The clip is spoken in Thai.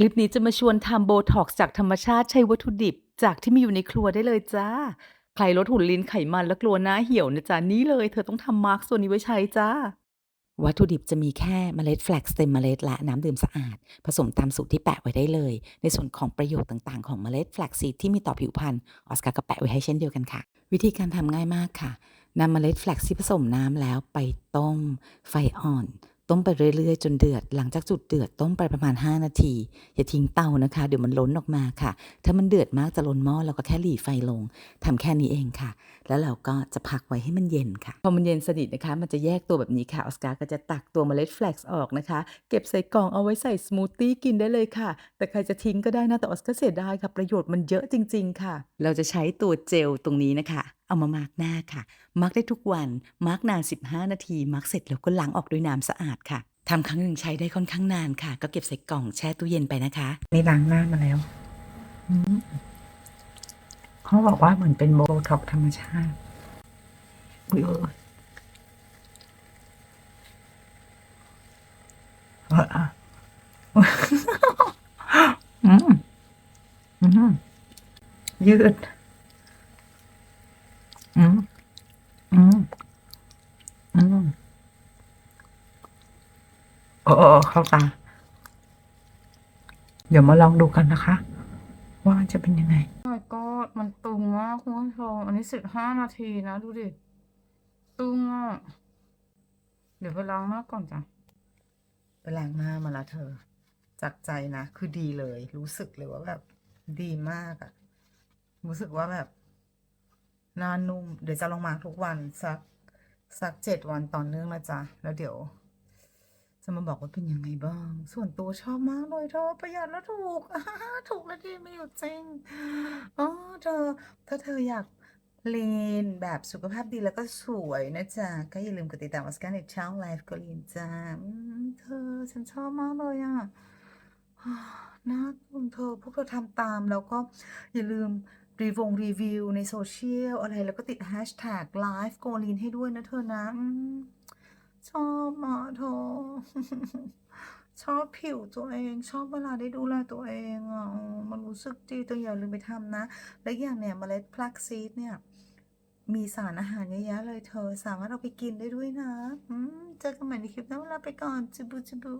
คลิปนี้จะมาชวนทำโบท็อกซ์จากธรรมชาติใช้วัตถุดิบ จากที่มีอยู่ในครัวได้เลยจ้า ใครลดหุ่นลิ้นไขมันและกลัวหน้าเหี่ยวนะจ๊ะนี่เลยเธอต้องทำมาร์กส่วนนี้ไว้ใช้จ้า วัตถุดิบจะมีแค่เมล็ดแฟลกซ์เต็มเมล็ดและน้ำดื่มสะอาด ผสมตามสูตรที่แปะไว้ได้เลย ในส่วนของประโยชน์ต่างๆของเมล็ดแฟลกซีดที่มีต่อผิวพรรณออสการ์ก็แปะไว้ให้เช่นเดียวกันค่ะ วิธีการทำง่ายมากค่ะนำเมล็ดแฟลกซ์ที่ผสมน้ำแล้วไปต้ม ไฟอ่อน ต้มไปเรื่อยๆ จนเดือด หลังจากจุดเดือดต้มไปประมาณ 5 นาที อย่าทิ้งเตานะคะ เดี๋ยวมันล้นออกมาค่ะ ถ้ามันเดือดมากจะล้นหม้อเราก็แค่หลีไฟลงทำแค่นี้เองค่ะ แล้วเราก็จะพักไว้ให้มันเย็นค่ะ พอมันเย็นสนิทนะคะ มันจะแยกตัวแบบนี้ค่ะ ออสการ์ก็จะตักตัวเมล็ดแฟลกซ์ออกนะคะ เก็บใส่กล่องเอาไว้ใส่สมูทตี้กินได้เลยค่ะ แต่ใครจะทิ้งก็ได้นะ แต่ออสการ์เสียดายค่ะ ประโยชน์มันเยอะจริง ๆ ค่ะ เราจะใช้ตัวเจลตรงนี้นะคะ เอามามาร์กหน้าค่ะ มาร์กได้ทุกวัน มาร์กนาน 15 นาที มาร์กเสร็จแล้วก็ล้างออกด้วยน้ำสะอาดค่ะทำครั้งหนึ่งใช้ได้ค่อนข้างนานค่ะ ก็เก็บใส่กล่องแช่ตู้เย็นไปนะคะนี่ล้างหน้ามาแล้วเขาบอกว่าเหมือนเป็นโบท็อกธรรมชาติอุ้ยเออเอออะอืมอืมยืด อืมอืมอืมโอ้โอ้โอ้เข้าตา เดี๋ยวมาลองดูกันนะคะ ว่ามันจะเป็นยังไง my god มันตึงมากคุณผู้ชมอันนี้สิบห้านาทีนะ ดูดิ ตึงอะ เดี๋ยวไปล้างหน้าก่อนจ้ะไปล้างหน้ามาแล้วเธอ จากใจนะ คือดีเลย รู้สึกเลยว่าแบบ ดีมากอะรู้สึกว่าแบบ หน้านุ่ม เดี๋ยวจะลองมาทุกวันสักสักเจ็ดวันต่อเนื่องนะจ๊ะ แล้วเดี๋ยว จะมาบอกว่าเป็นยังไงบ้าง ส่วนตัวชอบมากเลยเธอประหยัดแล้วถูกถูกและดีไม่อยู่จริงอ๋อเธอ ถ้าเธออยากเลีนแบบสุขภาพดีแล้วก็สวยนะจ๊ะ ก็อย่าลืมกดติดตามออสการ์ในช่องไลฟ์กลีนจ้าเธอฉันชอบมากเลยอะนะคุณเธอพวกเธอทำตามแล้วก็อย่าลืม รีวงรีวิวในโซเชียลอะไรแล้วก็ติดแฮชแท็กไลฟ์โกลีนให้ด้วยนะเธอนะชอบอะเธอชอบผิวตัวเอง ชอบเวลาได้ดูแลตัวเองอะมันรู้สึกดีตัวอย่าลืมไปทำนะ และอย่างเนี่ยเมล็ดพลักซีดเนี่ย มีสารอาหารเยอะแยะเลยเธอ สามารถเอาไปกินได้ด้วยนะเจอกันใหม่ในคลิปหน้าเวลาไปก่อนจิบุจิบุ